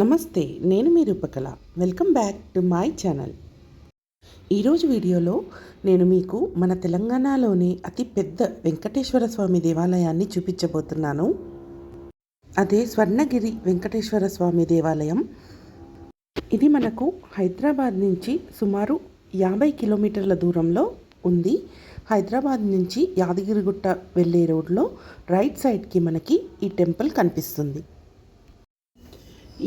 నమస్తే నేను మీ Roopakala. Welcome back to my channel. ఈరోజు వీడియోలో నేను మీకు మన తెలంగాణలోని అతి పెద్ద వెంకటేశ్వర స్వామి దేవాలయాన్ని చూపించబోతున్నాను. అదే స్వర్ణగిరి వెంకటేశ్వర స్వామి దేవాలయం. ఇది మనకు హైదరాబాద్ నుంచి సుమారు యాభై కిలోమీటర్ల దూరంలో ఉంది. హైదరాబాద్ నుంచి యాదగిరిగుట్ట వెళ్ళే రోడ్లో రైట్ సైడ్కి మనకి ఈ టెంపుల్ కనిపిస్తుంది.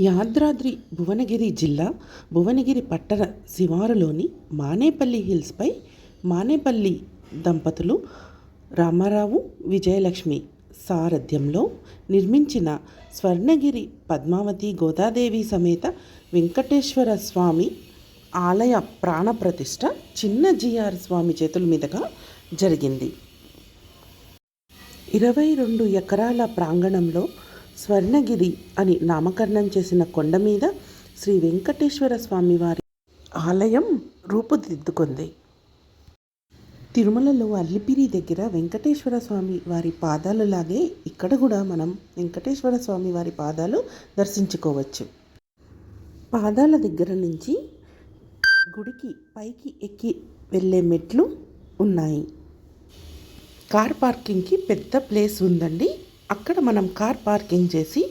యాద్రాద్రి భువనగిరి జిల్లా భువనగిరి పట్టణ శివారులోని మానేపల్లి హిల్స్పై మానేపల్లి దంపతులు రామారావు విజయలక్ష్మి సారథ్యంలో నిర్మించిన స్వర్ణగిరి పద్మావతి గోదాదేవి సమేత వెంకటేశ్వర స్వామి ఆలయ ప్రాణప్రతిష్ఠ చిన్న జిఆర్ స్వామి చేతుల మీదుగా జరిగింది. ఇరవై రెండు ఎకరాల ప్రాంగణంలో స్వర్ణగిరి అని నామకరణం చేసిన కొండ మీద శ్రీ వెంకటేశ్వర స్వామి వారి ఆలయం రూపుదిద్దుకుంది. తిరుమలలో అల్లిపిరి దగ్గర వెంకటేశ్వర స్వామి వారి పాదాలు లాగే ఇక్కడ కూడా మనం వెంకటేశ్వర స్వామి వారి పాదాలు దర్శించుకోవచ్చు. పాదాల దగ్గర నుంచి గుడికి పైకి ఎక్కి వెళ్ళే మెట్లు ఉన్నాయి. కార్ పార్కింగ్కి పెద్ద ప్లేస్ ఉందండి. అక్కడ మనం కార్ పార్కింగ్ చేసి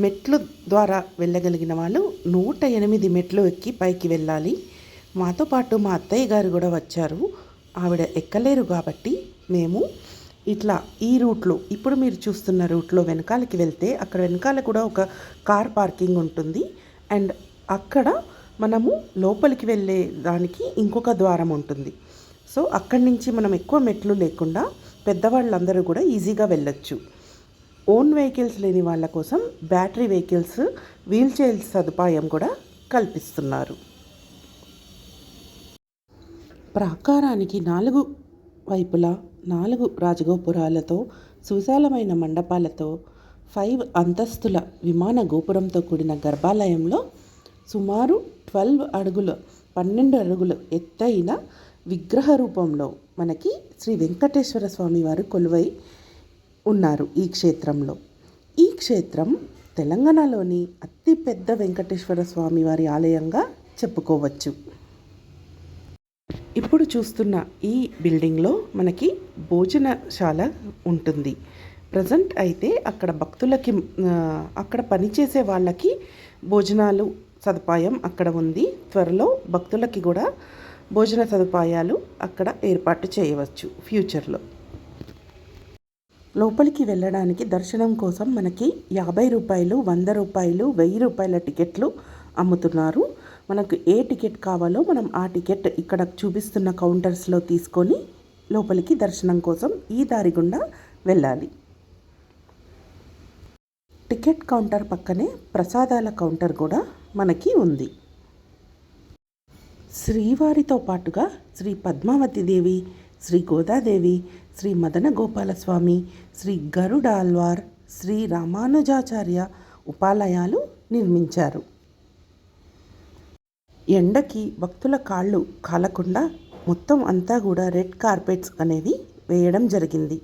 మెట్లు ద్వారా వెళ్ళగలిగిన వాళ్ళు నూట ఎనిమిది మెట్లు ఎక్కి పైకి వెళ్ళాలి. మాతో పాటు మా అత్తయ్య గారు కూడా వచ్చారు. ఆవిడ ఎక్కలేరు కాబట్టి మేము ఇట్లా ఈ రూట్లో ఇప్పుడు మీరు చూస్తున్న రూట్లో వెనకాలకి వెళ్తే అక్కడ వెనకాల కూడా ఒక కార్ పార్కింగ్ ఉంటుంది. అండ్ అక్కడ మనము లోపలికి వెళ్ళే దానికి ఇంకొక ద్వారం ఉంటుంది. సో అక్కడి నుంచి మనం ఎక్కువ మెట్లు లేకుండా పెద్దవాళ్ళందరూ కూడా ఈజీగా వెళ్ళొచ్చు. ఓన్ వెహికల్స్ లేని వాళ్ళ కోసం బ్యాటరీ వెహికల్స్ వీల్ చైర్ సదుపాయం కూడా కల్పిస్తున్నారు. ప్రాకారానికి నాలుగు వైపులా నాలుగు రాజగోపురాలతో సువిశాలమైన మండపాలతో ఫైవ్ అంతస్తుల విమాన గోపురంతో కూడిన గర్భాలయంలో సుమారు ట్వెల్వ్ అడుగుల పన్నెండు అడుగులు ఎత్తైన విగ్రహ రూపంలో మనకి శ్రీ వెంకటేశ్వర స్వామి వారు కొలువై ఉన్నారు ఈ క్షేత్రంలో. ఈ క్షేత్రం తెలంగాణలోని అతిపెద్ద వెంకటేశ్వర స్వామి వారి ఆలయంగా చెప్పుకోవచ్చు. ఇప్పుడు చూస్తున్న ఈ బిల్డింగ్లో మనకి భోజనశాల ఉంటుంది. ప్రజెంట్ అయితే అక్కడ భక్తులకి అక్కడ పనిచేసే వాళ్ళకి భోజనాలు సదుపాయం అక్కడ ఉంది. త్వరలో భక్తులకి కూడా భోజన సదుపాయాలు అక్కడ ఏర్పాటు చేయవచ్చు ఫ్యూచర్లో. లోపలికి వెళ్ళడానికి దర్శనం కోసం మనకి యాభై రూపాయలు వంద రూపాయలు వెయ్యి రూపాయల టికెట్లు అమ్ముతున్నారు. మనకు ఏ టికెట్ కావాలో మనం ఆ టికెట్ ఇక్కడ చూపిస్తున్న కౌంటర్స్లో తీసుకొని లోపలికి దర్శనం కోసం ఈ దారి గుండా వెళ్ళాలి. టికెట్ కౌంటర్ పక్కనే ప్రసాదాల కౌంటర్ కూడా మనకి ఉంది. శ్రీవారితో పాటుగా శ్రీ పద్మావతి దేవి శ్రీ గోదాదేవి శ్రీ మదన గోపాలస్వామి శ్రీ గరుడాల్వార్ శ్రీ రామానుజాచార్య ఉపాలయాలు నిర్మించారు. ఎండకి భక్తుల కాళ్ళు కాలకుండా మొత్తం అంతా కూడా రెడ్ కార్పెట్స్ అనేవి వేయడం జరిగింది.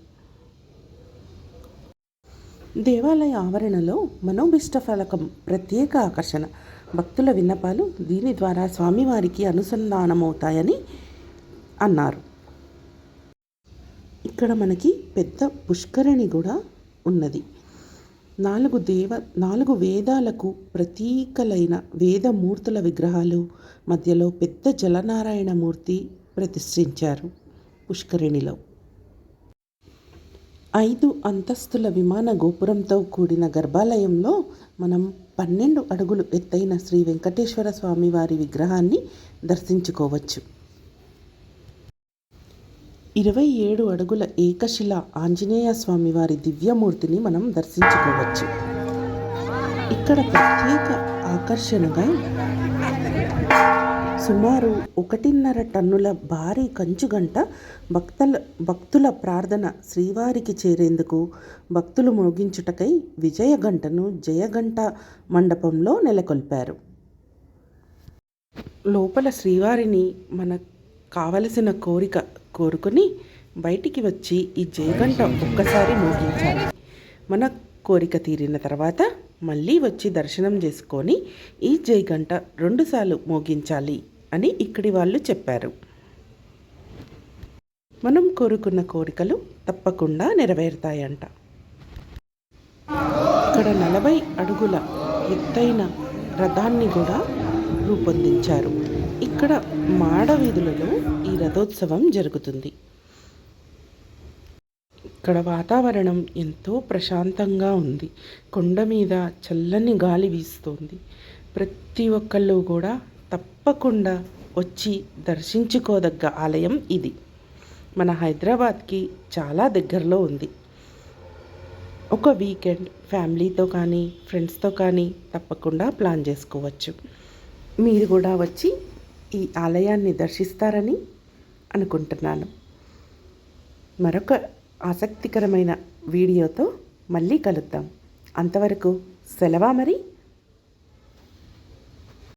దేవాలయ ఆవరణలో మనోభిష్ట ఫలకం ప్రత్యేక ఆకర్షణ. భక్తుల విన్నపాలు దీని ద్వారా స్వామివారికి అనుసంధానమవుతాయని అన్నారు. ఇక్కడ మనకి పెద్ద పుష్కరిణి కూడా ఉన్నది. నాలుగు దేవ నాలుగు వేదాలకు ప్రతీకలైన వేదమూర్తుల విగ్రహాలు మధ్యలో పెద్ద జలనారాయణ మూర్తి ప్రతిష్ఠించారు పుష్కరిణిలో. ఐదు అంతస్తుల విమాన గోపురంతో కూడిన గర్భాలయంలో మనం పన్నెండు అడుగులు ఎత్తైన శ్రీ వెంకటేశ్వర స్వామి వారి విగ్రహాన్ని దర్శించుకోవచ్చు. ఇరవై ఏడు అడుగుల ఏకశిల ఆంజనేయ స్వామి వారి దివ్యమూర్తిని మనం దర్శించుకోవచ్చు. ఇక్కడ ప్రత్యేక ఆకర్షణగా సుమారు ఒకటిన్నర టన్నుల భారీ కంచుగంట భక్తుల భక్తుల ప్రార్థన శ్రీవారికి చేరేందుకు భక్తులు మోగించుటకై విజయగంటను జయగంట మండపంలో నెలకొల్పారు. లోపల శ్రీవారిని మన కావలసిన కోరిక కోరుకొని బయటికి వచ్చి ఈ జయగంట ఒక్కసారి మోగించాలి. మన కోరిక తీరిన తర్వాత మళ్ళీ వచ్చి దర్శనం చేసుకొని ఈ జయగంట రెండుసార్లు మోగించాలి అని ఇక్కడి వాళ్ళు చెప్పారు. మనం కోరుకున్న కోరికలు తప్పకుండా నెరవేరుతాయంట. ఇక్కడ నలభై అడుగుల ఎత్తైన రథాన్ని కూడా రూపొందించారు. ఇక్కడ మాడ వీధులలో రథోత్సవం జరుగుతుంది. ఇక్కడ వాతావరణం ఎంతో ప్రశాంతంగా ఉంది. కొండ మీద చల్లని గాలి వీస్తోంది. ప్రతి ఒక్కళ్ళు కూడా తప్పకుండా వచ్చి దర్శించుకోదగ్గ ఆలయం ఇది. మన హైదరాబాద్కి చాలా దగ్గరలో ఉంది. ఒక వీకెండ్ ఫ్యామిలీతో కానీ ఫ్రెండ్స్తో కానీ తప్పకుండా ప్లాన్ చేసుకోవచ్చు. మీరు కూడా వచ్చి ఈ ఆలయాన్ని దర్శిస్తారని అనుకుంటున్నాను. మరొక ఆసక్తికరమైన వీడియోతో మళ్ళీ కలుద్దాం. అంతవరకు సెలవా మరి?